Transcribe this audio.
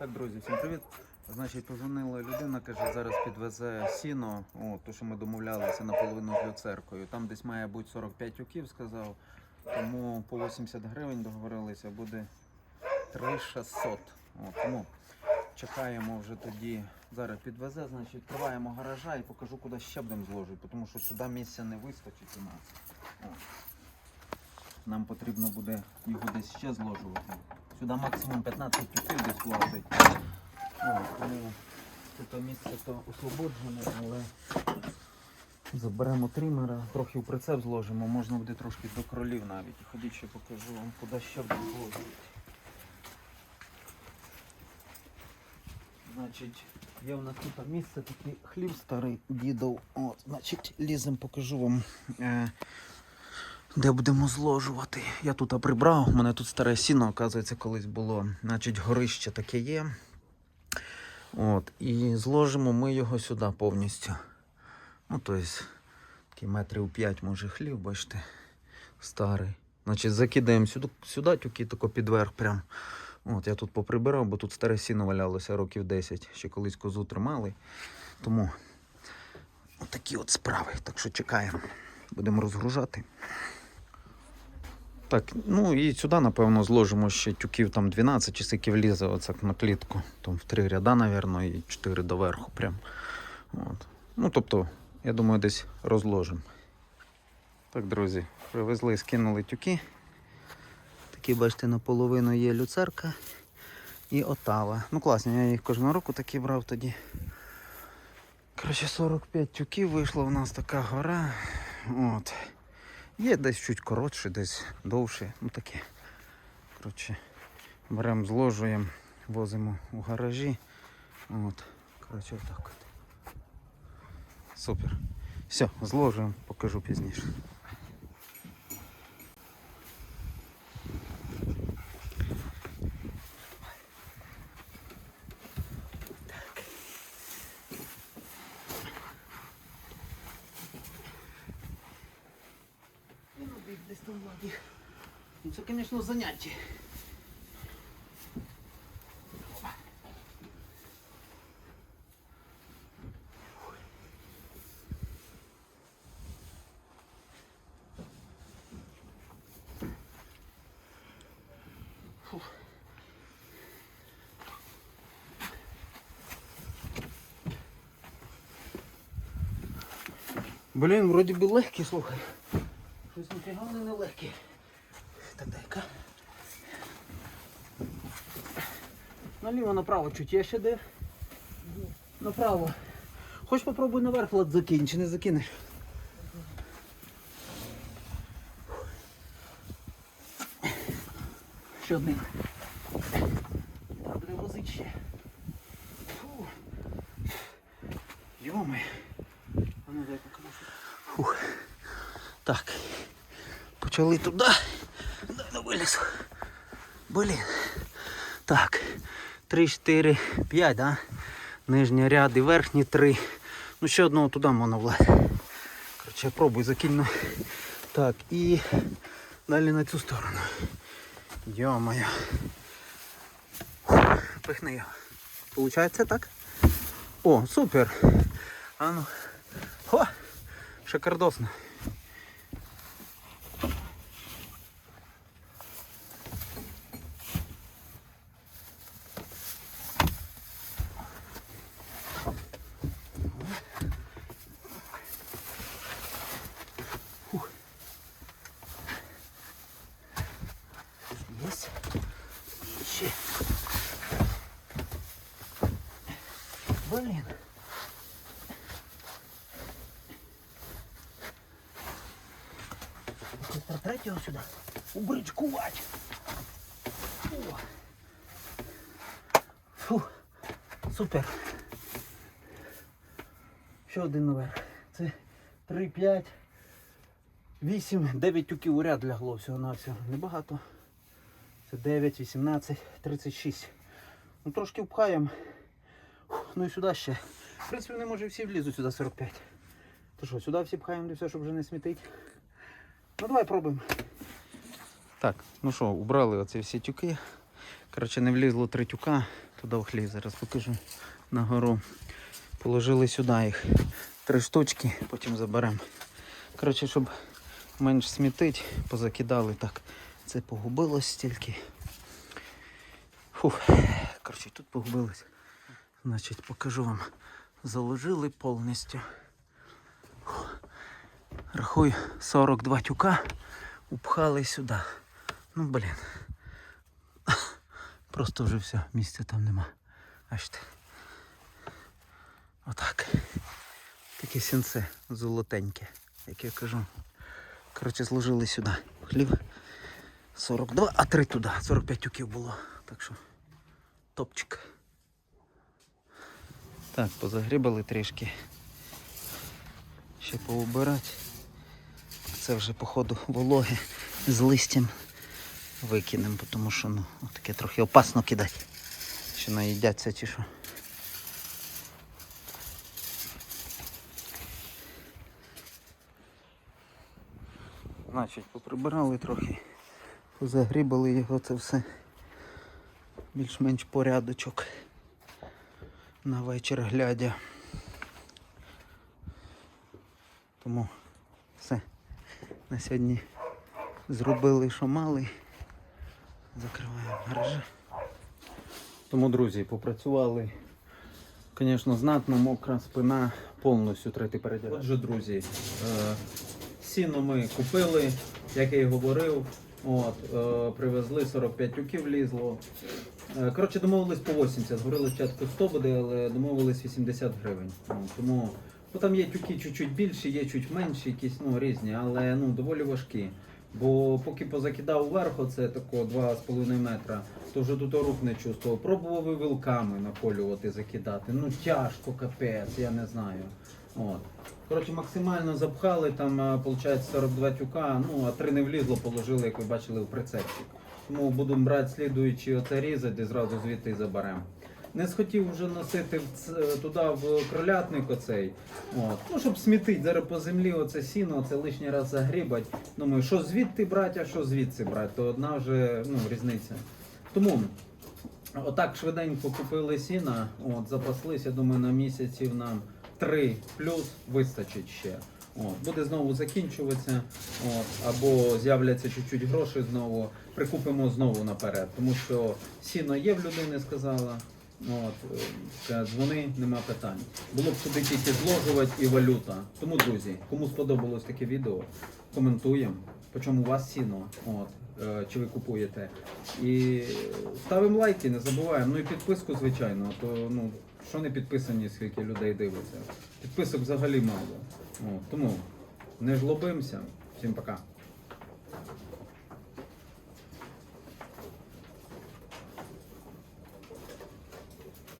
Так, друзі, всім привіт. Значить, позвонила людина, каже, зараз підвезе сіно, о, то, що ми домовлялися наполовину з люцеркою. Там десь має бути 45 тюків, сказав. Тому по 80 гривень договорилися, буде 3600. О, тому чекаємо вже тоді. Зараз підвезе, значить, відкриваємо гаража і покажу, куди ще будемо зложити, тому що сюди місця не вистачить у нас. О. Нам потрібно буде його десь ще зложувати. Сюди максимум 15 тюків десь влазить. Тому тут місце то освободжене, але заберемо тримера, трохи в прицеп зложимо, можна буде трошки до кролів навіть. Ходіть ще покажу вам, куди ще зложити. Значить, є в нас тут місце, такий хлів старий дідов. От, значить, лізем, покажу вам. Е, де будемо зложувати. Я тут прибрав, у мене тут старе сіно, оказується, колись було. Значить, горище таке є. От, і зложимо ми його сюди повністю. Ну, тобто, такий метрів 5 може хлів, бачите, старий. Значить, закидаємо сюди, сюди тюки тако під верх прям. От, я тут поприбирав, бо тут старе сіно валялося років 10. Ще колись козу тримали. Тому такі от справи. Так що чекаємо. Будемо розгружати. Так, ну і сюди, напевно, зложимо ще тюків там 12 чи скільки влізе оце на клітку. Там в три ряда, напевно, і 4 доверху прям. От. Ну, тобто, я думаю, десь розложимо. Так, друзі, привезли, скинули тюки. Такі, бачите, наполовину є люцерка і отава. Ну, класні, я їх кожного року такі брав тоді. Коротше, 45 тюків вийшла у нас така гора. От. Є десь чуть коротше, десь довше. Ну таке. Коротше, беремо, зложуємо, возимо у гаражі. От. Коротше, отак от. Супер. Все, зложуємо, покажу пізніше. десь там владі. Ну це, звісно, заняття. Фух. Блін, вроді би легкі, слухай. Щось ніфіга вони не. Так дай-ка. Наліво направо чуть є ще де. Направо. Хоч попробуй наверх лад закинь, чи не закинеш. Ще одним. Так, буде возить ще. Йоми. А ну дай покажу. Фух. Так. Почали туди. Дай на виліз. Блін. Так. 3, 4, 5, да? Нижні ряди, верхні 3. Ну ще одного туди можна влазити. Коротше, я пробую закину. Так, і далі на цю сторону. Йо-моє. Пихни його. Получається так? О, супер. А ну. Хо! Шикардосно. Якось про третього сюди. Убричкувати. Фу. Супер. Ще один наверх. Це 3, 5, 8, 9 тюків у ряд лягло всього на всього. Небагато. Це 9, 18, 36. Ну трошки впхаємо. Ну і сюди ще. В принципі, вони може всі влізуть сюди 45. То що, сюди всі пхаємо все, щоб вже не смітить. Ну давай пробуємо. Так, ну що, убрали оці всі тюки. Коротше, не влізло три тюка, туди в хлів. Зараз покажу на гору. Положили сюди їх. Три штучки, потім заберемо. Коротше, щоб менш смітить, позакидали так. Це погубилось стільки. Фух. Коротше, тут погубилось. Значить, покажу вам. Заложили повністю. Фух. Рахую 42 тюка. Упхали сюди. Ну, блін. Просто вже все, місця там нема. Бачите. Отак. Таке сінце золотеньке, як я кажу. Коротше, зложили сюди. Хлів 42, а 3 туди. 45 тюків було. Так що топчик. Так, позагрібали трішки. Ще поубирати. Це вже, походу, вологи з листям викинемо, тому що ну, таке трохи опасно кидати. Що наїдяться чи що. Значить, поприбирали трохи, позагрібали його це все. Більш-менш порядочок. На вечір глядя. Тому все. На сьогодні зробили, що мали. Закриваємо гаражі. Тому, друзі, попрацювали. Звісно, знатно мокра спина, повністю третій передяг. Отже, друзі, е, сіно ми купили, як я і говорив. От, е, привезли 45 тюків лізло. Е, Коротше, домовились по 80. Говорили спочатку 100 буде, але домовились 80 гривень. Тому ну, там є тюки чуть-чуть більші, є чуть менші, якісь ну, різні, але ну, доволі важкі. Бо поки позакидав вверх, оце тако 2,5 метра, то вже тут рук не чувствував. Пробував і вилками наколювати, закидати. Ну тяжко, капець, я не знаю. От. Коротше, максимально запхали, там, е, виходить, 42 тюка, ну, а три не влізло, положили, як ви бачили, в прицепчик. Тому будемо брати слідуючі оце різати і зразу звідти заберемо. Не схотів вже носити в ц- туди в кролятник оцей. От. Ну, щоб смітить зараз по землі оце сіно, це лишній раз загрібать. Думаю, що звідти брати, а що звідси брати, то одна вже ну, різниця. Тому отак швиденько купили сіна, от, запаслися, думаю, на місяців нам 3 плюс вистачить ще. От, буде знову закінчуватися, от, або з'являться чуть-чуть грошей знову, прикупимо знову наперед, тому що сіно є в людини, сказала. От, е, дзвони, нема питань. Було б сюди тільки зложувати і валюта. Тому, друзі, кому сподобалось таке відео, коментуємо. Причому у вас сіно, от, е, чи ви купуєте. І ставимо лайки, не забуваємо. Ну і підписку, звичайно, то ну, що не підписані, скільки людей дивиться. Підписок взагалі мало. От, тому не жлобимося. Всім пока.